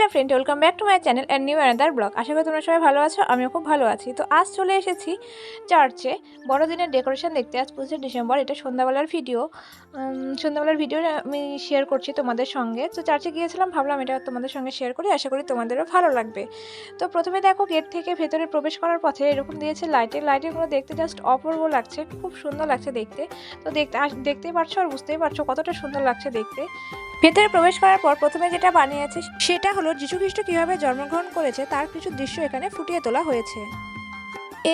Hello friend, welcome back to my channel and new another blog. আশা করি তোমরা সবাই ভালো আছো, আমিও খুব ভালো আছি। তো আজ চলে এসেছি চার্চে। বড়দিনের ডেকোরেশন দেখতে, আজ পঁচিশে ডিসেম্বর, এটা সন্ধ্যাবেলার ভিডিও। সন্ধ্যাবেলার ভিডিও আমি শেয়ার করছি তোমাদের সঙ্গে। তো চার্চে গিয়েছিলাম, ভাবলাম এটা তোমাদের সঙ্গে শেয়ার করি, আশা করি তোমাদেরও ভালো লাগবে। তো প্রথমে দেখো, গেট থেকে ভেতরে প্রবেশ করার পথে এরকম দিয়েছে লাইটের লাইটেরগুলো দেখতে জাস্ট অপূর্ব লাগছে, খুব সুন্দর লাগছে দেখতে। তো দেখতে দেখতেই পারছ আর বুঝতেই পারছ কতটা সুন্দর লাগছে দেখতে। ভেতরে প্রবেশ করার পর প্রথমে যেটা বানিয়েছে, সেটা হলো যীশু খ্রিস্ট কীভাবে জন্মগ্রহণ করেছে তার কিছু দৃশ্য এখানে ফুটিয়ে তোলা হয়েছে।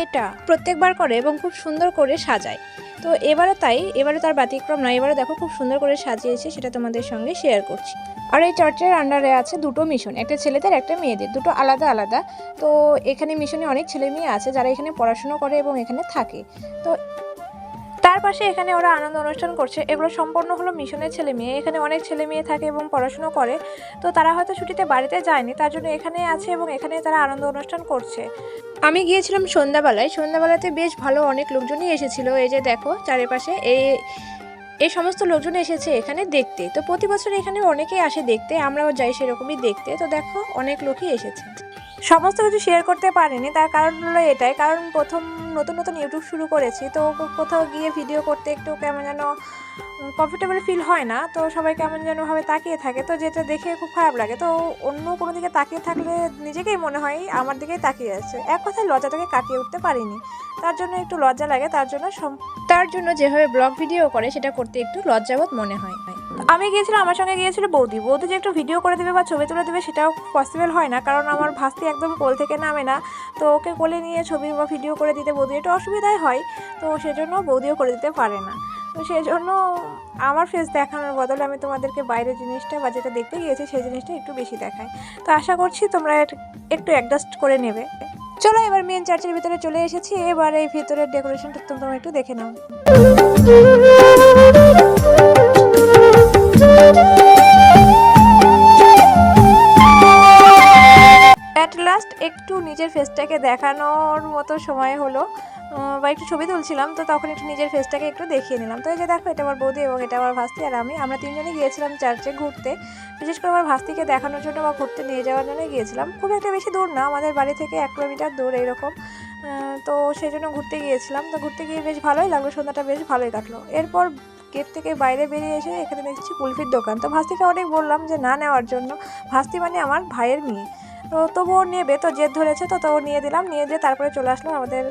এটা প্রত্যেকবার করে এবং খুব সুন্দর করে সাজায়। তো এবারও তাই এবারে তার ব্যতিক্রম নয় এবারে দেখো খুব সুন্দর করে সাজিয়েছে, সেটা তোমাদের সঙ্গে শেয়ার করছি। আর এই চার্চের আন্ডারে আছে দুটো মিশন একটা ছেলেদের, একটা মেয়েদের, দুটো আলাদা আলাদা। তো এখানে মিশনে অনেক ছেলে মেয়ে আছে যারা এখানে পড়াশুনো করে এবং এখানে থাকে। তো তার পাশে এখানে ওরা আনন্দ অনুষ্ঠান করছে। এগুলো সম্পূর্ণ হলো মিশনের ছেলে মেয়ে। এখানে অনেক ছেলে মেয়ে থাকে এবং পড়াশুনো করে। তো তারা হয়তো ছুটিতে বাড়িতে যায়নি, তার জন্য এখানে আছে এবং এখানে তারা আনন্দ অনুষ্ঠান করছে। আমি গিয়েছিলাম সন্ধ্যাবেলায়। সন্ধ্যাবেলাতে বেশ ভালো অনেক লোকজনই এসেছিল। এই যে দেখো, চারিপাশে এই এই সমস্ত লোকজন এসেছে এখানে দেখতে। তো প্রতি বছর এখানে অনেকেই আসে দেখতে, আমরাও যাই সেরকমই দেখতে। তো দেখো, অনেক লোকই এসেছে। সমস্ত কিছু শেয়ার করতে পারিনি। তার কারণ হলো এটাই। কারণ প্রথম নতুন নতুন ইউটিউব শুরু করেছি, তো কোথাও গিয়ে ভিডিও করতে একটু কেমন যেন কমফোর্টেবল ফিল হয় না। তো সবাই কেমন যেন ভাবে তাকিয়ে থাকে। তো যেটা দেখে খুব খারাপ লাগে। তো অন্য কোনো দিকে তাকিয়ে থাকলে নিজেকেই মনে হয় আমার দিকেই তাকিয়ে আছে। এক কথায় লজ্জাটাকে কাটিয়ে উঠতে পারিনি। তার জন্য একটু লজ্জা লাগে। তার জন্য তার জন্য যেভাবে ব্লগ ভিডিও করে সেটা করতে একটু লজ্জাবোধ মনে হয়। আমি গিয়েছিলাম, আমার সঙ্গে গিয়েছিল বৌদি। বৌদি যে একটু ভিডিও করে দেবে বা ছবি তুলে দেবে সেটাও পসিবল হয় না, কারণ আমার ভাস্তি একদম কোল থেকে নামে না। তো ওকে কোলে নিয়ে ছবি বা ভিডিও করে দিতে বৌদি একটু অসুবিধাই হয়, তো সেজন্য বৌদিও করে দিতে পারে না। তো সেই জন্য আমার ফেস দেখানোর বদলে আমি তোমাদেরকে বাইরের জিনিসটা বা যেটা দেখতে গিয়েছি সেই জিনিসটা একটু বেশি দেখাই। তো আশা করছি তোমরা একটু অ্যাডজাস্ট করে নেবে। চলো এবার মেন চার্চের ভিতরে চলে এসেছি, এবার এই ভিতরের ডেকোরেশনটা তোমরা একটু দেখে নাও। একটু নিজের ফেসটাকে দেখানোর মতো সময় হলো বা একটু ছবি তুলছিলাম, তো তখন একটু নিজের ফেসটাকে একটু দেখিয়ে নিলাম। তো এই যে দেখো, এটা আমার বৌদি এবং এটা আমার ভাস্তি আর আমি। আমরা তিনজনই গিয়েছিলাম চার্চে ঘুরতে। বিশেষ করে আমার ভাস্তিকে দেখানোর জন্য বা ঘুরতে নিয়ে যাওয়ার জন্য গিয়েছিলাম। খুব একটা বেশি দূর না, আমাদের বাড়ি থেকে এক কিলোমিটার দূর এইরকম তো সেই জন্য ঘুরতে গিয়েছিলাম। তো ঘুরতে গিয়ে বেশ ভালোই লাগল, সন্ধ্যাটা বেশ ভালোই কাটলো। এরপর গেট থেকে বাইরে বেরিয়ে এসে এখানে দেখছি কুলফির দোকান। তো ভাস্তিকে অনেক বললাম যে, না নেওয়ার জন্য। ভাস্তি মানে আমার ভাইয়ের মেয়ে। তো তবুও নেবে তো জেদ ধরেছে, তো তো নিয়ে দিলাম, নিয়ে যেয়ে তারপরে চলে আসলাম আমাদের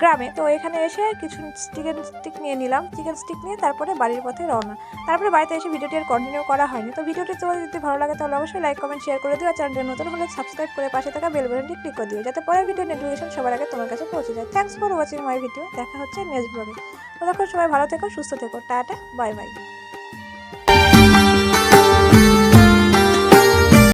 গ্রামে। তো এখানে এসে কিছু চিকেন স্টিক নিয়ে নিলাম। চিকেন স্টিক নিয়ে তারপরে বাড়ির পথে রওনা। তারপরে বাড়িতে এসে ভিডিওটি আর কন্টিনিউ করা হয়নি। তো ভিডিওটি তোমাদের যদি ভালো লাগে তাহলে অবশ্যই লাইক কমেন্ট শেয়ার করে দিও। আর চ্যানেলটি নতুন হলে সাবস্ক্রাইব করে পাশে থাকা বেল বাটনটি ক্লিক করে দিও। যাতে পরের ভিডিও নোটিফিকেশন সবার আগে তোমার কাছে পৌঁছে যায়। Thanks for watching my video দেখা হচ্ছে নেক্সট ব্লগে তো দেখো সবাই ভালো থেকো, সুস্থ থেকো। Tata bye bye